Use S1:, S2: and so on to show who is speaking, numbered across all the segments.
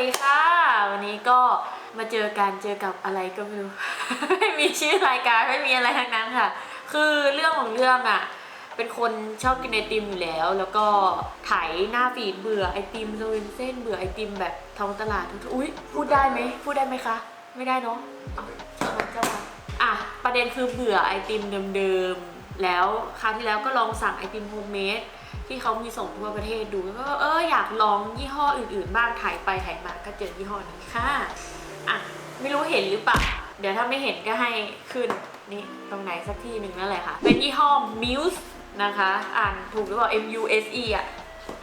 S1: ดีค่ะ วันนี้ก็มาเจอกันเจอกับอะไรก็ไม่รู้ ไม่มีชื่อรายการไม่มีอะไรทั้งนั้นค่ะ คือเรื่องของเรื่องอะ เป็นคนชอบกินไอติมอยู่แล้ว แล้วก็ไถหน้าฟีดเบื่อไอติมสวินเส้นเบื่อไอติมแบบท้องตลาดทุกอุ้ยพูดได้ไหมพูดได้ไหมคะ ไม่ได้เนาะเอาช่ามามันอะประเด็นคือเบื่อไอติมเดิมๆแล้วคราวที่แล้วก็ลองสั่งไอติมโฮมเมด ที่เขามีส่งทั่วประเทศดูก็เอออยากลองยี่ห้ออื่นๆ บ้างถ่ายไปถ่ายมาก็เจอยี่ห้อนี้ค่ะอะไม่รู้เห็นหรือเปล่าเดี๋ยวถ้าไม่เห็นก็ให้ขึ้นนี่ตรงไหนสักที่หนึ่งนั่นแหละค่ะ เป็นยี่ห้อ Muse นะคะ อ่านถูกหรือเปล่า M U S E อะ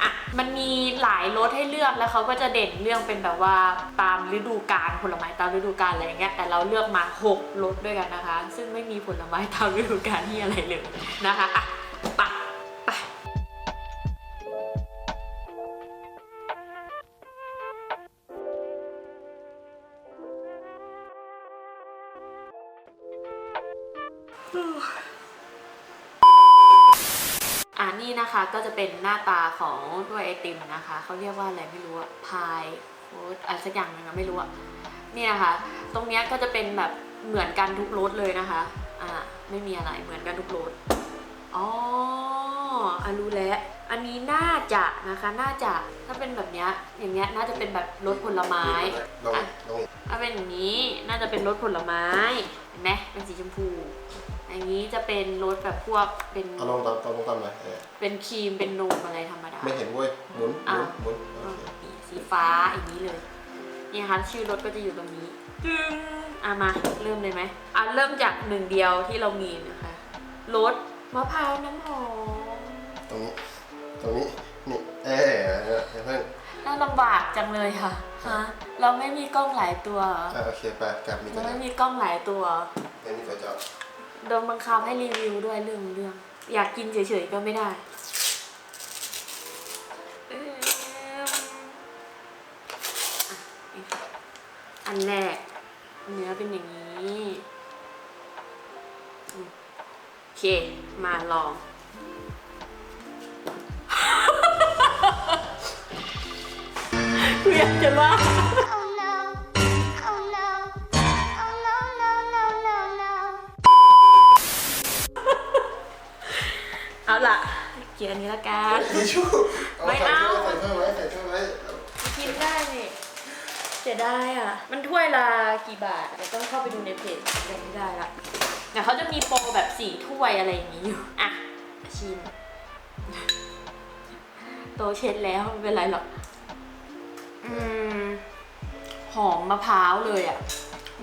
S1: อะ มันมีหลายรสให้เลือกแล้วเขาก็จะเด่นเรื่องเป็นแบบว่าตามฤดูกาลผลไม้ตามฤดูกาลอะไรอย่างเงี้ยแต่เราเลือกมา 6รสด้วยกันนะคะ ซึ่งไม่มีผลไม้ตามฤดูกาลที่อะไรเลยนะคะอะปไนี่นะคะก็จะเป็นหน้าตาของด้วยไอติมนะคะเขาเรียกว่าอะไรไม่รู้อะพายโค้ดอะไรสักอย่างหนึงอะไม่รู้อะเนี่ยค่ะ ตรงเนี้ยก็จะเป็นแบบเหมือนกันทุกรสเลยนะคะอ่าไม่มีอะไรเหมือนกันทุกรสอ๋ออะรู้แล้วอันนี้น่าจะนะคะน่าจะถ้าเป็นแบบเนี้ยอย่างเงี้ยน่าจะเป็นแบบรสผลไม้
S2: ลง
S1: อะ
S2: ลง
S1: ถ้าเป็นอย่างนี้น่าจะเป็นรสผลไม้เห็นไหมเป็นสีชมพู อย่างนี้จะเป็นรสแบบพวกเป็น
S2: เอาลงตามตามลงตามเลยเออ
S1: เป็นครีมเป็นนมอะไรธรรมดา
S2: ไม่เห็นเว้ยหมุนหมุน
S1: อะ
S2: หมุนโอ
S1: อืม
S2: เค
S1: นี่สีฟ้าอย่างนี้เลยนี่นะคะชื่อรถก็จะอยู่ตรงนี้จึงอะมาเริ่มเลยไหมอะเริ่มจากหนึ่งเดียวที่เรามีนะคะรสมะพร้าวน้ำหอม
S2: ตรงนี้ตรงนี้นี่เอ๊ะเดี๋ยวเพิ่ง
S1: น่าลำบากจังเลยค่ะฮะเราไม่มีกล้องหลายตัวเหรอ
S2: อะโอเคไปกลับมีตั
S1: เรา
S2: ว
S1: ไม่
S2: เดียว
S1: มีกล้องหลายตัว
S2: ไม่มีตัวเจาะ
S1: โดนบังคับให้รีวิวด้วยเรื่องเรื่อง อยากกินเฉยๆก็ไม่ได้อันแรกเนื้อเป็นอย่างนี้โอเค มาลอง กูอยากจะว่า ล่ะเกียร์อันนี้ละกัน
S2: ทิชชู่
S1: ไม่เอา
S2: ใส่ถ้วยไว้ใส่ถ้วยไว้เอา
S1: กินได้นี่เสียดายอะ มันถ้วยละกี่บาทเดี๋ยวต้องเข้าไปดูในเพจยังไม่ได้ละแต่เขาจะมีโปรแบบสี่ถ้วยอะไรอย่างนี้อยู่ อะ ชิมโตเช็ดแล้วไม่เป็นไรหรอก อืม หอมมะพร้าวเลยอะ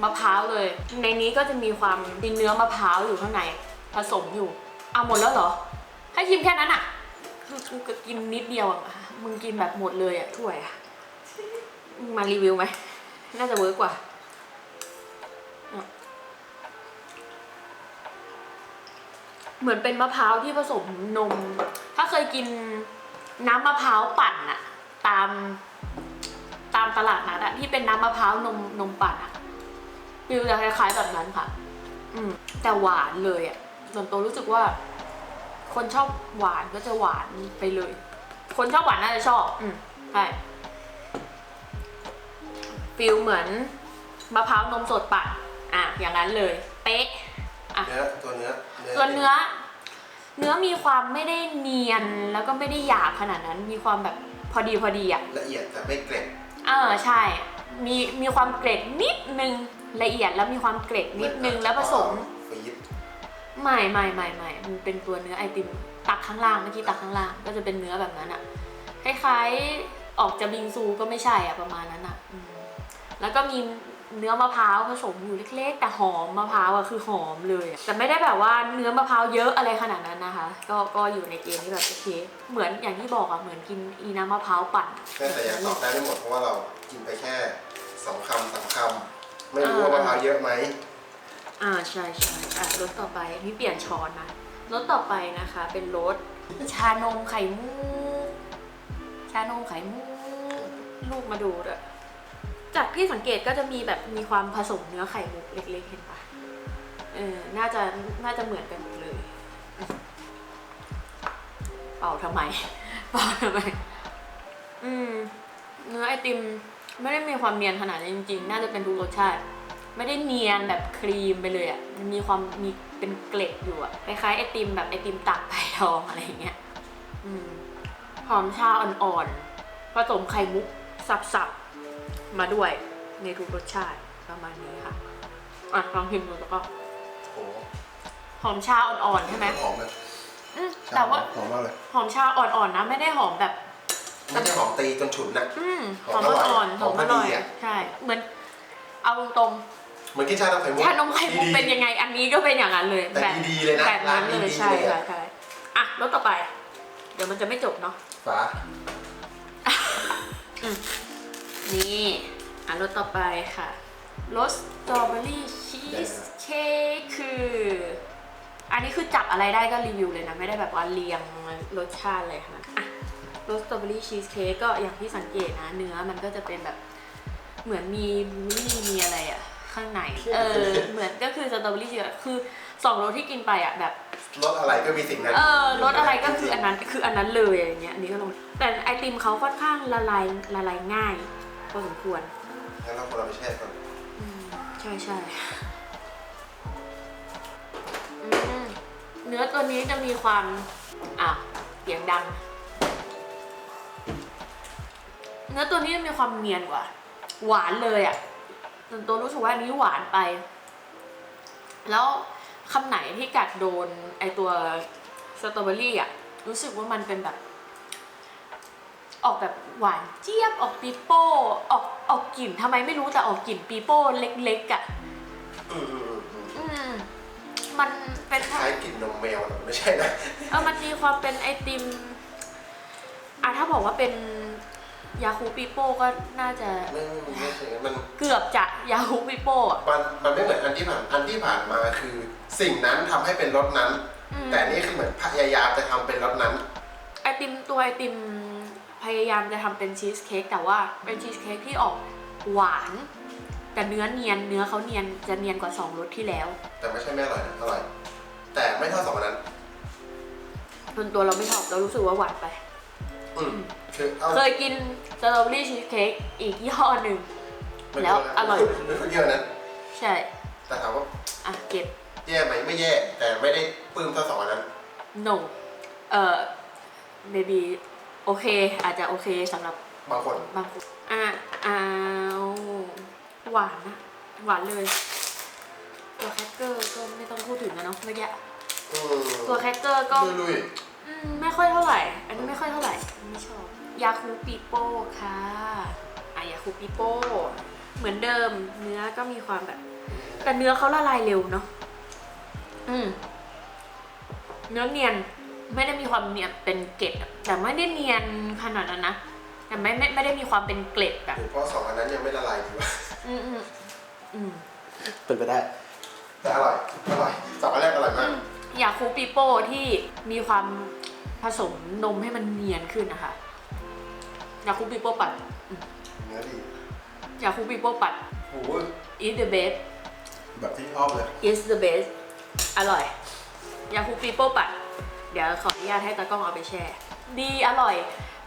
S1: มะพร้าวเลย ในนี้ก็จะมีความดินเนื้อมะพร้าวอยู่ข้างใน ผสมอยู่ เอาหมดแล้วเหรอ ให้ชิมแค่นั้นอะ คือกูก็กินนิดเดียวอะ มึงกินแบบหมดเลยอะถ้วยอะมึงมารีวิวไหม น่าจะเวิร์กกว่าอะเหมือนเป็นมะพร้าวที่ผสมนม ถ้าเคยกินน้ำมะพร้าวปั่นอะตามตามตลาดนัดอะที่เป็นน้ำมะพร้าวนมนมปั่นอะฟิลจะคล้ายๆแบบนั้นค่ะ อืมแต่หวานเลยอะส่วนตัวรู้สึกว่า คนชอบหวานก็จะหวานไปเลย คนชอบหวานน่าจะชอบ อืมใช่ฟิลเหมือนมะพร้าวนมสดปั่นอะอย่างนั้นเลย เป๊ะอะ
S2: เนื้อตัวเนื้อ
S1: ส่วนเนื้อ เนื้อมีความไม่ได้เนียนแล้วก็ไม่ได้หยาบขนาดนั้น มีความแบบพอดีพอดีอะ
S2: ละเอียดแต่ไม่เกร็ด
S1: เออใช่ มีมีความเกร็ดนิดนึงละเอียดแล้วมีความเกร็ดนิดนึงแล้วผสม
S2: ฟีด
S1: ไม่ไม่ไม่ไม่มันเป็นตัวเนื้อไอติมตักข้างล่างเมื่อกี้ตักข้างล่างก็จะเป็นเนื้อแบบนั้นอะคล้ายๆออกจะบิงซูก็ไม่ใช่อะประมาณนั้นอะอืมแล้วก็มีเนื้อมะพร้าวผสมอยู่เล็กๆ แต่หอมมะพร้าวอะคือหอมเลยอะแต่ไม่ได้แบบว่าเนื้อมะพร้าวเยอะอะไรขนาดนั้นนะคะ ก็ก็อยู่ในเกณฑ์ที่แบบโอเคเหมือนอย่างที่บอกอะเหมือนกินอีน้ำมะพร้าวปั่น
S2: แม่แต่ยังตอบได้ไม่หมดเพราะว่าเรากินไปแค่สองคำสามคำไม่รู้ว่ามะพร้าวเยอะไหม
S1: อ่าใช่ใช่อะรสต่อไปนี่เปลี่ยนช้อนนะรสต่อไปนะคะ เป็นรสชานมไข่มุกชานมไข่มุกลูกมาดูด้วยจากที่สังเกตก็จะมีแบบมีความผสมเนื้อไข่มุกเล็กๆเห็นปะเออน่าจะน่าจะเหมือนกันหมดเลย เป่าทำไม เป่าทำไม อืม เนื้อไอติมไม่ได้มีความเนียนขนาดนี้จริงๆ น่าจะเป็นทุกรสชาติ ไม่ได้เนียนแบบครีมไปเลยอะ่ะมันมีความมีเป็นเกล็ดอยู่อะ่ะคล้ายๆไอติมแบบไอติมตักไผ่ทองอะไรอย่างเงี้ยอืมหอมชาอ่อนๆผสมไข่มุกสับๆ มาด้วยในทุกรสชาติประมาณนี้ค่ะ อะลองชิมดูแล้วก็
S2: โอ้โห
S1: หอมชาอ่อนๆใช่ไหม
S2: หอมเลย
S1: อืมแต่ว่า
S2: หอมมากเลย
S1: หอมชาอ่อนๆนะ ไม่ได้หอมแบบ
S2: ไม่ใช่หอมตีจนฉุนนะ
S1: อืมห
S2: ห
S1: อ
S2: อ
S1: ม
S2: มอร่อย
S1: อ่อนๆหอมอร่อย
S2: หอมพอดีอะ
S1: ใช่ เหมือน เอาตรง
S2: เหมือนกินชานมไข่มุ
S1: ๆ
S2: ก
S1: ชานมไข่มุก
S2: ดีๆ
S1: เป็นยังไงอันนี้ก็เป็นอย่างนั้นเลย
S2: แต่ดีๆเลยนะ
S1: แบบนั้นเล
S2: ร้าน
S1: ย
S2: ดีๆ
S1: ใช่
S2: เลยอะ
S1: ค่ะใช่อะรสต่อไป เดี๋ยวมันจะไม่จบเนาะ
S2: ฝา
S1: นี่อะรสต่อไปค่ะรสสตรอเบอรี่ชีสเค้กคือ อันนี้คือจับอะไรได้ก็รีวิวเลยนะ ไม่ได้แบบว่าเรียงรสชาติอะไรค่ะอะรสสตรอเบอรี่ชีสเค้กก็อย่างที่สังเกตนะ เนื้อมันก็จะเป็นแบบเหมือนมีบลูรี่มีอะไรอะ ข้างใน เออ เหมือนก็คือสตรอเบอรี่ชีสคือสองรสที่กินไปอะแบบ
S2: รสอะไรก็มีสิ่งนั้น
S1: เออรสอะไรก็คืออันนั้นคืออันนั้นเลยอะไรเงี้ยอันนี้ก็ลงแต่ไอติมเขาค่อนข้างละลายละลายง่ายพอสมควร
S2: งั้นเราควรเอาไปแช่ก่อน
S1: อืมใช่ใช่อืมเนื้อตัวนี้จะมีความอะเสียงดัง เนื้อตัวนี้จะมีความเนียนกว่า หวานเลยอะ่ะ ส่วนตัวรู้สึกว่าอันนี้หวานไป แล้วคำไหนที่กัดโดนไอตัวสตรอเบอรี่อะ รู้สึกว่ามันเป็นแบบ ออกแบบหวานเจี๊ยบออกปีโป้ออกออกกลิ่นทำไมไม่รู้แต่ออกกลิ่นปีโป้เล็กๆอะ
S2: อืมอืมอืมอืม
S1: อืมมันเป็น
S2: คล้ายกลิ่นนมแมวแต่ไม่ใช่นะ
S1: เออมันมีความเป็นไอติมอะถ้าบอกว่าเป็น ยาคูปีโป้ก็น่าจะ
S2: ไม่ไม่ไม่ใช่มัน
S1: เกือบจะยาคูปีโป้อะ
S2: มันมันไม่เหมือนอันที่ผ่านอันที่ผ่านมาคือสิ่งนั้นทำให้เป็นรสนั้น
S1: อืม
S2: แต่นี่คือเหมือนพยายามจะทำเป็นรสนั้น
S1: ไอติมตัวไอติมพยายามจะทำเป็นชีสเค้กแต่ว่าเป็นชีสเค้กที่ออกหวาน แต่เนื้อเนียนเนื้อเขาเนียนจะเนียนกว่าสองรสที่แล้ว
S2: แต่ไม่ใช่ไม่อร่อยนะอร่อย แต่ไม่เท่าสองอันนั้น
S1: ส่วนตัวเราไม่ชอบเรารู้สึกว่าหวานไป
S2: อืมคือเอา
S1: เคยกินสตรอเบอรี่ชีสเค้กอีกยี่ห้อหนึ่ง
S2: ไม่
S1: แล้วอร่อย
S2: ไม่ค่อยเยอะนั้น
S1: ใช่
S2: แต่ถามว่า
S1: อะเก็บ
S2: แย่ไหมไม่แย่ แต่ไม่ได้ปลื้มเท่าสองอันนั้น
S1: no เอ่อ maybe โอเค อาจจะโอเคสำหรับบา
S2: งคน
S1: บางคนอะเอาหวานนะหวานเลย ตัวแคคเกอร์ก็ไม่ต้องพูดถึงนะเนาะเมื่อกี้
S2: อืม
S1: ตัวแคคเกอร์ก็
S2: ลุย
S1: อืม ไม่ค่อยเท่าไหร่ อันนี้ไม่ค่อยเท่าไหร่ ไม่ชอบ ยาคูปีโป้ค่ะอะยาคูปีโป้ เหมือนเดิม เนื้อก็มีความแบบ แต่เนื้อเขาละลายเร็วเนาะ อืม เนื้อเนียน ไม่ได้มีความเนียนเป็นเกล็ดอะแต่ไม่ได้เนียนขนาดนั้นนะ แต่ไม่ไม่ไม่ได้มีความเป็นเกล็ดแบ
S2: ๆ
S1: บ
S2: หรือเพราะสองอันนั้นยังไม่ละลายดีวะ
S1: อืมอืมอืม
S2: เป็นไปได้ แต่อร่อย อร่อยสองอันแรกอร่อยมาก
S1: ยาคูปีโป้ที่มีความ ผสมนมให้มันเนียนขึ้นนะคะยาคูปีโป้ปัด
S2: เนื้อดี
S1: ยาคูปีโป้ปัด
S2: โอ้โห
S1: is the best
S2: แบบที่ชอบเลย
S1: is the best อร่อยยาคูปีโป้ปัด เดี๋ยวขออนุญาตให้ตากล้องเอาไปแช่ ดีอร่อย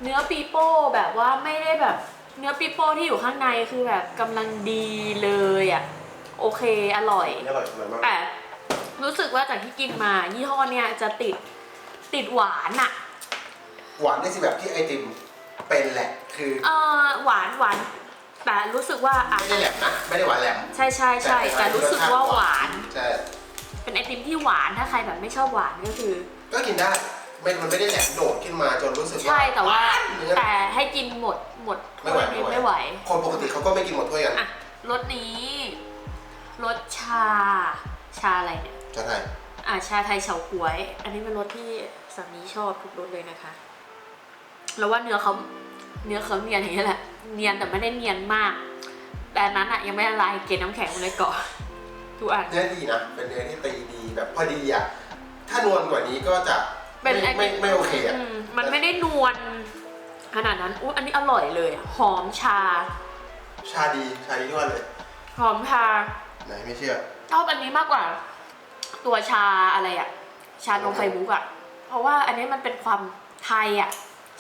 S1: เนื้อปีโป้แบบว่าไม่ได้แบบ เนื้อปีโป้ที่อยู่ข้างในคือแบบกำลังดีเลยอะ่ะโอเคอร่อย
S2: นี่อร่อย อร่อยมาก
S1: แต่รู้สึกว่าจากที่กินมายี่ห้อเนี้ยจะติด ติดหวานอะ
S2: หวานได้สิแบบที่ไอติมเป็นแหละคือ
S1: เออหวานหวาน แต่รู้สึกว่าอะ
S2: ไม่ได้แหลมนะไม่ได้หวานแหลม
S1: ใช่ใช่ใช่แต่รู้สึกว่าหวาน
S2: ใช่
S1: เป็นไอติมที่หวานถ้าใครแบบไม่ชอบหวานก็คือ
S2: ก็กินได้ไม่มันไม่ได้แหลมโดดขึ้นมาจนรู้สึกว่า
S1: ใช่แต่ว่า
S2: เนื้อ
S1: แต่ให้กินหมดหมด
S2: ไม่ไหว
S1: ถ้วยนี้
S2: ไม่
S1: ไม่
S2: ไห
S1: ไห
S2: ว
S1: ว
S2: คนปกติเขาก็ไม่กินหมดถ้วยกัน
S1: อะรสนี้รสชาชาอะไรเนี่ย
S2: จะไทย
S1: อะชาไทยเฉาก๊วย อันนี้เป็นรสที่สามีชอบทุกรสเลยนะคะ แล้วว่าเนื้อเขาเนื้อเขาเนียนอย่างนี้แหละ เนียนแต่ไม่ได้เนียนมาก แต่อันนั้นอะยังไม่ละลายเกล็ดน้ำแข็งเลยก่อนทุกอัน
S2: เนื้อดีนะ เป็นเนื้อที่ตีดีแบบพอดีอะ ถ้านวลกว่านี้ก็จะ
S1: เป็น
S2: ไม่
S1: ไอ
S2: ไม่ไม่โอเคอะ
S1: อืมมันไม่ได้นวลขนาดนั้นอุ้ยอันนี้อร่อยเลยอะหอมชา
S2: ชาดี ชาดีทุกวันเลย
S1: หอมชา
S2: ไหนไม่เชื่อ
S1: ชอบอันนี้มากกว่า ตัวชาอะไรอะชานมไข่มุกอะเพราะว่าอันนี้มันเป็นความไทยอะ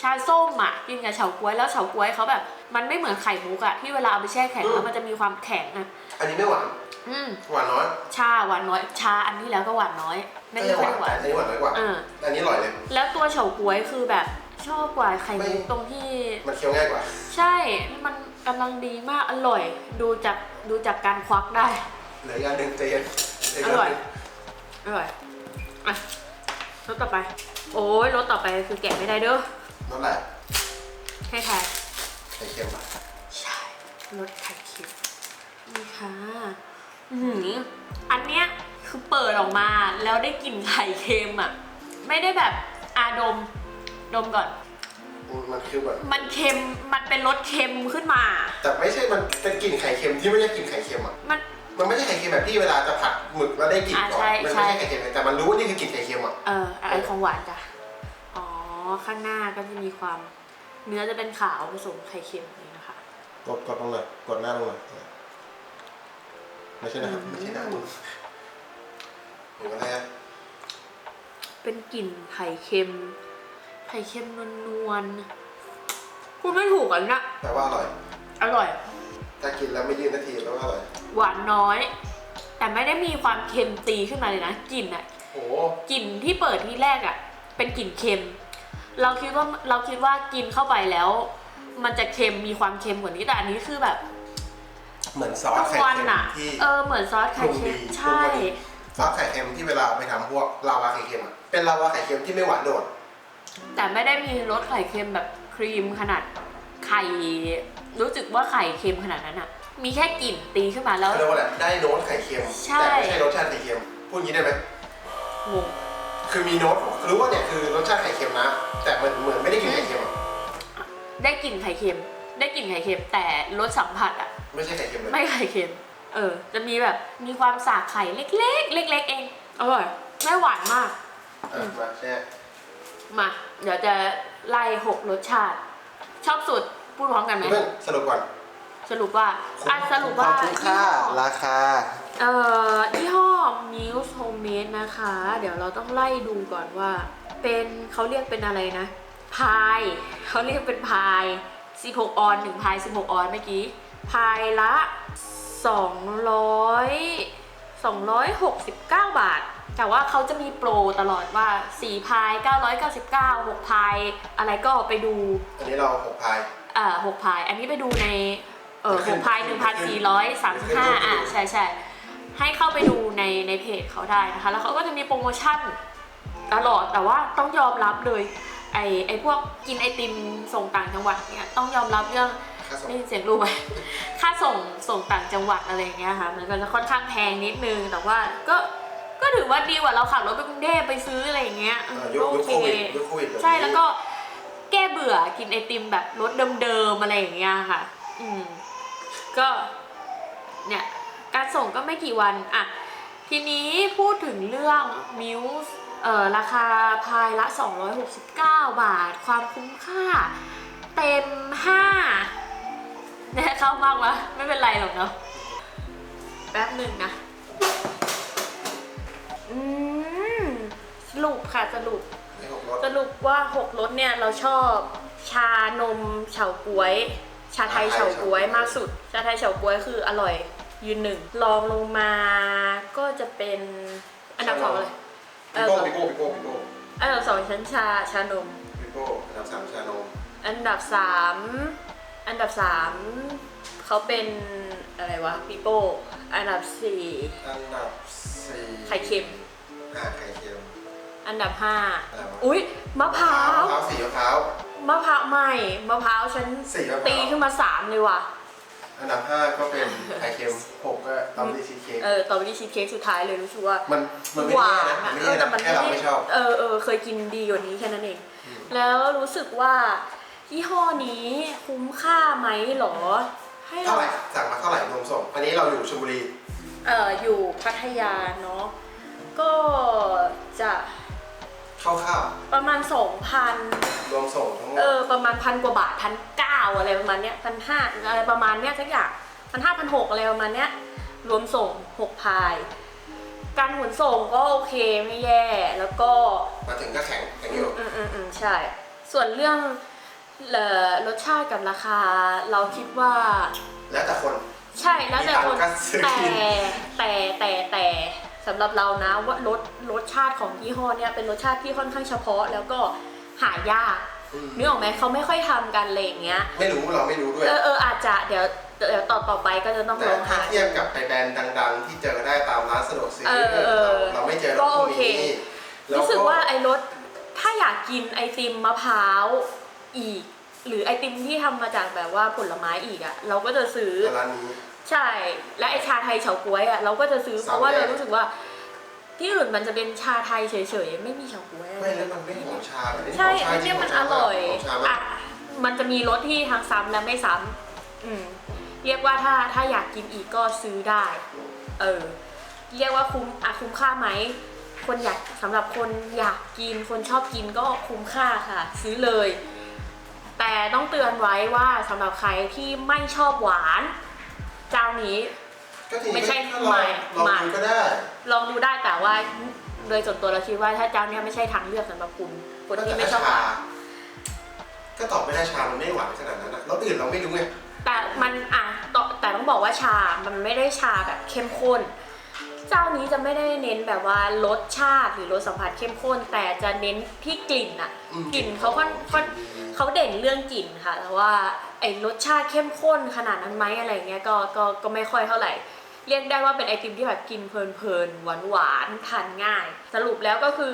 S1: ชาส้มอะกินกับเฉาก๊วยแล้วเฉาก๊วยเขาแบบ มันไม่เหมือนไข่มุกอะที่เวลาเอาไปแช่แข็งแล้วมันจะมีความแข็งอะ
S2: อันนี้ไม่หวาน
S1: อืม
S2: หวานน้อย
S1: ชาหวานน้อย ชาอันนี้แล้วก็หวานน้อย ไม่
S2: ก็
S1: ได้
S2: ยังห
S1: ค่อ
S2: วายน
S1: หวาน
S2: แต่อันนี้หวานน้อยกว่า
S1: เออ
S2: อันนี้อร่อยเลย
S1: แล้วตัวเฉาก๊วยคือแบบชอบกว่าไข่มุก
S2: ไม่
S1: ตรงที่
S2: มันเคี้ยวง่ายกว่า
S1: ใช่ มันกำลังดีมากอร่อย ดูจากดูจากการควักได้
S2: เหลืออีกอันหนึ่งใจเย็นเหลื
S1: อร่อย
S2: กนหนึ่ง
S1: อร่อย อะรสต่อไป โอ้ยรสต่อไปคือแกะไม่ได้เด้อ
S2: นั่นแหละ
S1: ให้ทาย
S2: ไข่เค็มอะ
S1: ใช่รสไข่เค็มนี่ค่ะอือหืออันเนี้ยคือเปิดออกมาแล้วได้กลิ่นไข่เค็มอะ ไม่ได้แบบอาดม ดมก่อน
S2: มันคือแบบ
S1: มันเค็ม มันเป็นรสเค็มขึ้นมา
S2: แต่ไม่ใช่มันเป็นกลิ่นไข่เค็มที่ไม่ใช่กลิ่นไข่เค็มอะ
S1: มัน
S2: มันไม่ใช่ไข่เค็มแบบที่เวลาจะผัดหมึกแล้วได้กลิ่น
S1: อ่า
S2: ก่อน
S1: ใช่
S2: มัน
S1: ใช่
S2: ไม่ใช่ ไข่เค็มแต่มันรู้ว่านี่คือกลิ่นไข่เค็มอะ
S1: เอออะไรของหวานจ้ะ อ๋อ ข้างหน้าก็จะมีความ เนื้อจะเป็นขาวผสมไข่เค็มนี่นะคะ
S2: กดกดลงเลยกดหน้าลงเลยไม่ใช่นะครับ
S1: อืม
S2: ไม่ใช่หน้ามึงหนูอะไรอะ
S1: เป็นกลิ่นไข่เค็ม ไข่เค็มนวลๆพูดไม่ถูกอะนะ
S2: แปลว่าอร่อย
S1: อร่อย
S2: ถ้ากินแล้วไม่ยืนนาทีแปลว่าอร่อย
S1: หวานน้อย แต่ไม่ได้มีความเค็มตีขึ้นมาเลยนะกลิ่นอะ
S2: โอ้
S1: กลิ่นที่เปิดที่แรกอะเป็นกลิ่นเค็ม เราคิดว่าเราคิดว่ากินเข้าไปแล้ว มันจะเค็มมีความเค็มกว่านี้แต่อันนี้คือแบบ
S2: เหมือนซอส
S1: กลาง
S2: ไข่
S1: วัน
S2: เค็ม
S1: อะ
S2: ที่
S1: เออเหมือนซอสไข่
S2: ปรุง
S1: เค็
S2: ดี
S1: มใช่
S2: ปรุงพอดีซอสไข่เค็มที่เวลาไปทำพวกลาวาไข่เค็มอะเป็นลาวาไข่เค็มที่ไม่หวานโดด
S1: แต่ไม่ได้มีรสไข่เค็มแบบครีมขนาดไข่ รู้สึกว่าไข่เค็มขนาดนั้นอะมีแค่กลิ่นตีขึ้นมาแล้ว
S2: เขาเรียกว่าอะไรได้โน้ตไข่เค็ม
S1: ใช่
S2: แต่ไม่ใช่รสชาติไข่เค็มพูดอย่างนี้ได้ไหม
S1: งง
S2: คือมีโน้ตรู้ว่าเนี่ยคือรสชาติไข่เค็มนะ แต่มันเหมือนไม่ได้กินไข่เค็มอะ
S1: ได้กลิ่นไข่เค็ม ได้กลิ่นไข่เค็ม แต่รสสัมผัสอะ
S2: ไม่ใช่ไข่เค็มเลย
S1: ไม่ไข่เค็ม เออ จะมีแบบมีความสากไข่เล็ก ๆ เล็ก ๆ เองอร่อยไม่หวานมาก
S2: เออมาแช่
S1: มา เดี๋ยวจะไล่หกรสชาติ ชอบสุด พูดพร้อมกันไหม
S2: เพื่อนสรุปก่อน
S1: สรุปว่าอะสรุปว่า
S2: ความคุ้มค่า
S1: ยี่ห้อ
S2: ราคา
S1: เอ่อยี่ห้อ Muse Homemade นะคะ เดี๋ยวเราต้องไล่ดูก่อนว่า เป็นเขาเรียกเป็นอะไรนะ พายเขาเรียกเป็นพาย 16 ออน1พาย 16 ออนเมื่อกี้ พายละ 200 269 บาท แต่ว่าเขาจะมีโปรตลอดว่า4พาย 999 6พาย อะไรก็ไปดู
S2: อันนี้เราหกพาย
S1: อ่าหกพาย อันนี้ไปดูในเออ
S2: ขึ้
S1: ห
S2: น
S1: กพายหนึ่งพันสี่ร้อยสามสิบห้าอะใช่ใช่ให้เข้าไปดูในในเพจเขาได้นะคะ แล้วเขาก็จะมีโปรโมชั่นตลอดแต่ว่าต้องยอมรับเลยไอไอพวกกินไอติมส่งต่างจังหวัดเนี่ยต้องยอมรับเรื่อง
S2: ค่าส่ง
S1: ได้ยินเสียงรู้ไหมค่าส่งส่งต่างจังหวัดอะไรอย่างเงี้ยค่ะมันก็จะค่อนข้างแพงนิดนึงแต่ว่าก็ก็ถือว่าดีกว่าเราขับรถไปกรุงเทพไปซื้ออะไรอย่างเงี้ย
S2: เออยุค
S1: โอ
S2: ยุค
S1: เค
S2: โควิดยุคโควิดแบบนี้
S1: ใช่แล้วก็ แก้เบื่อกินไอติมแบบรสเดิมๆอะไรอย่างเงี้ยค่ะ อืม ก็เนี่ยการส่งก็ไม่กี่วันอะทีนี้พูดถึงเรื่องมิวส์เอ่อราคาพายละ 269 บาท ความคุ้มค่า เต็ม 5เนี่ยเข้ามากวะไม่เป็นไรหรอกเนาะแป๊บหนึ่งนะ อืมสรุปค่ะสรุป
S2: ไม่หก รส
S1: สรุปว่าหกรสเนี่ยเราชอบชานมเฉาก๊วย ชาไทยเฉาก๊วยมากสุด ชาไทยเฉาก๊วยคืออร่อยยืนหนึ่งลองลงมาก็จะเป็นอันดับสองเลย
S2: ปิโป้ปิโป้ปิโป้ปิโป้
S1: อันดับสองชั้นชาชานม
S2: ปิโป้อันดับสามชาโนม
S1: อันดับสามอันดับสามเขาเป็นอะไรวะปีโป้อันดับสี่
S2: อันดับสี่
S1: ไข่เค็ม
S2: อ่าไข่เค็ม
S1: อันดับห้า
S2: อะไรวะ
S1: อุ๊ยมะพร้าว
S2: มะพร้าวสีมะพร้าว
S1: มะพร้าวไม่มะพร้าวฉัน
S2: สีมะพ
S1: ตี
S2: ร้าว
S1: ขึ้นมาสามเลยว่ะ
S2: อันดับห้าก็เป็นไข่เค็มหกก็ตำดีชีสเค้ก
S1: เออต่อไปที่ชีสเค้กสุดท้ายเลยรู้สึกว่า
S2: มันมันไม่
S1: หวา
S2: แย่
S1: น
S2: นะมัน
S1: อะ
S2: ไม่
S1: เอ
S2: แย่
S1: อแต่
S2: นะ
S1: มัน
S2: แค่เราไม่ชอบ
S1: เออเออเคยกินดีกว่านี้แค่นั้นเอง
S2: อืม
S1: แล้วรู้สึกว่ายี่ห้อนี้คุ้มค่าไหมหรอ ให้
S2: เท่า
S1: เรา
S2: ไหร่สั่งมาเท่าไหร่รวมส่งอันนี้เราอยู่ชลบุรี
S1: เอออยู่พัทยาเนาะก็จะ
S2: คร่าว
S1: ประมาณสองพัน
S2: ๆรวมส่งทั้งหมด
S1: เออ ประมาณพันกว่าบาทพันเก้าอะไรประมาณเนี้ยพันห้าอะไรประมาณเนี้ยสักอย่างพันห้าพันหกอะไรประมาณเนี้ยรวมส่งหกพาย การขนส่งก็โอเคไม่แย่แล้วก็
S2: มาถึงก็แข็งแข็งอยู่
S1: อืมอืมอืมใช่ ส่วนเรื่องเอ่อรสชาติกับราคา เราคิดว่า
S2: แล้วแต่คน
S1: ใช่แล้วแต่คน
S2: มีตังค์ก็ซื้อ
S1: แต่
S2: กิน
S1: แต่แต่แต่ สำหรับเรานะว่ารสรสชาติของยี่ห้อเนี้ยเป็นรสชาติที่ค่อนข้างเฉพาะแล้วก็หายาก
S2: อืม
S1: นึกออกไหมเขาไม่ค่อยทำกันอะไรอย่างเงี้ย
S2: ไม่รู้เราไม่รู้ด้วย
S1: เออเอออาจจะเดี๋ยวเดี๋ยวต่อต่อไปก็จะต้อง
S2: แต่
S1: ลอง
S2: ถ้า
S1: หา
S2: เทียบกับไปแบรนด์ดัง ๆ ที่เจอได้ตามร้านสะดวกซื้อ
S1: เออเออ
S2: เราเราไม่เจอ
S1: ก็
S2: รสพว
S1: โอกเค
S2: นี้แล้ว
S1: รู้สึกว่าไอ้รสถ้าอยากกินไอติมมะพร้าวอีก หรือไอติมที่ทำมาจากแบบว่าผลไม้อีกอะเราก็จะซื้อ
S2: แต่ร้านนี้
S1: ใช่ และไอชาไทยเฉาก๊วยอะเราก็จะซื้อเพ
S2: สาม
S1: ราะว่า
S2: แยก
S1: เรารู้สึกว่า ที่อื่นมันจะเป็นชาไทยเฉยๆไม่มีเฉาก๊วยอะไร
S2: ไม่แล้วมันไม่หอมชาอันนี้
S1: ใช่
S2: หอมชา
S1: อันเนี้ยมัน
S2: จ
S1: อ
S2: ริงๆ
S1: ร่อย
S2: หอมชา
S1: อะ
S2: มาก
S1: มันจะมีรสที่ทั้งซ้ำและไม่ซ้ำอืมเรียกว่าถ้าถ้าอยากกินอีกก็ซื้อได้ เออ เรียกว่าคุ้มอะคุ้มค่าไหมคนอยากสำหรับคนอยากกินคนชอบกินก็คุ้มค่าค่ะ ซื้อเลย แต่ต้องเตือนไว้ว่าสำหรับใครที่ไม่ชอบหวาน เจ้านี้
S2: ก็ทีนี้
S1: ไม่ใช่
S2: ถ้าลอง
S1: ใหม่
S2: ลอง
S1: ใหม่
S2: ดูก็ได้
S1: ลองดูได้แต่ว่าโดยส่วนตัวเราคิดว่าถ้าเจ้าเนี้ยไม่ใช่ทางเลือกสำหรับคุณคนที่ไม่ชอบหวาน
S2: ก็ตอบไม่ได้ชา มันไม่หวานขนาดนั้นนะรสอื่นเราไม่รู้ไง
S1: แต่มันอะต่อแต่ต้องบอกว่าชา มันไม่ได้ชาแบบเข้มข้น เจ้านี้จะไม่ได้เน้นแบบว่ารสชาติหรือรสสัมผัสเข้มข้น แต่จะเน้นที่กลิ่นอะ
S2: อืม
S1: กลิ่นเขาค่อนค่อนเขาเด่นเรื่องกลิ่นค่ะแต่ว่าไอ้รสชาติเข้มข้นขนาดนั้นไหมอะไรเงี้ยก็ก็ก็ไม่ค่อยเท่าไหร่ เรียกได้ว่าเป็นไอติมที่แบบกินเพลินๆหวานหวานๆทานง่าย สรุปแล้วก็คือ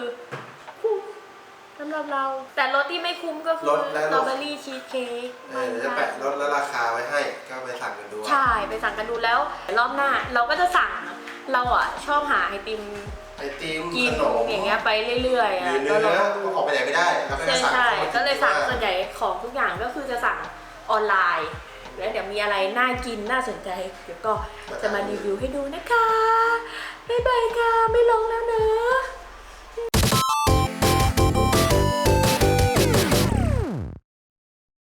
S1: คุ้มสำหรับเรา แต่รสที่ไม่คุ้มก็คือ
S2: รสและ
S1: ส
S2: รส
S1: ตรอเบอรี่ชีสเค้ก
S2: เออเดี๋ยวจะแปะรสและราคาไว้ให้ก็ไปสั่งกันดู
S1: ใช่ไปสั่งกันดูแล้ว รอบหน้าเราก็จะสั่ง เราอะชอบหาไอติม
S2: ไอติม
S1: กิน
S2: ขนม
S1: อย่างเงี้ยไปเรื่อยๆ
S2: ห
S1: อะ
S2: รือ
S1: ก็
S2: เนื้อ
S1: ลองดู
S2: ออกไปไหนไม่ได้เราก็
S1: ใช่
S2: จะสั่ง
S1: ใช่
S2: ข้ามา
S1: ก็เลยสั่ง
S2: ที่
S1: ส่วนใหญ่ของทุกอย่างก็คือจะสั่งออนไลน์แล้วเดี๋ยวมีอะไรน่ากินน่าสนใจเดี๋ยวก็จะมารีวิวให้ดูนะคะบ๊ายบายค่ะไม่ลงแล้วเนอะ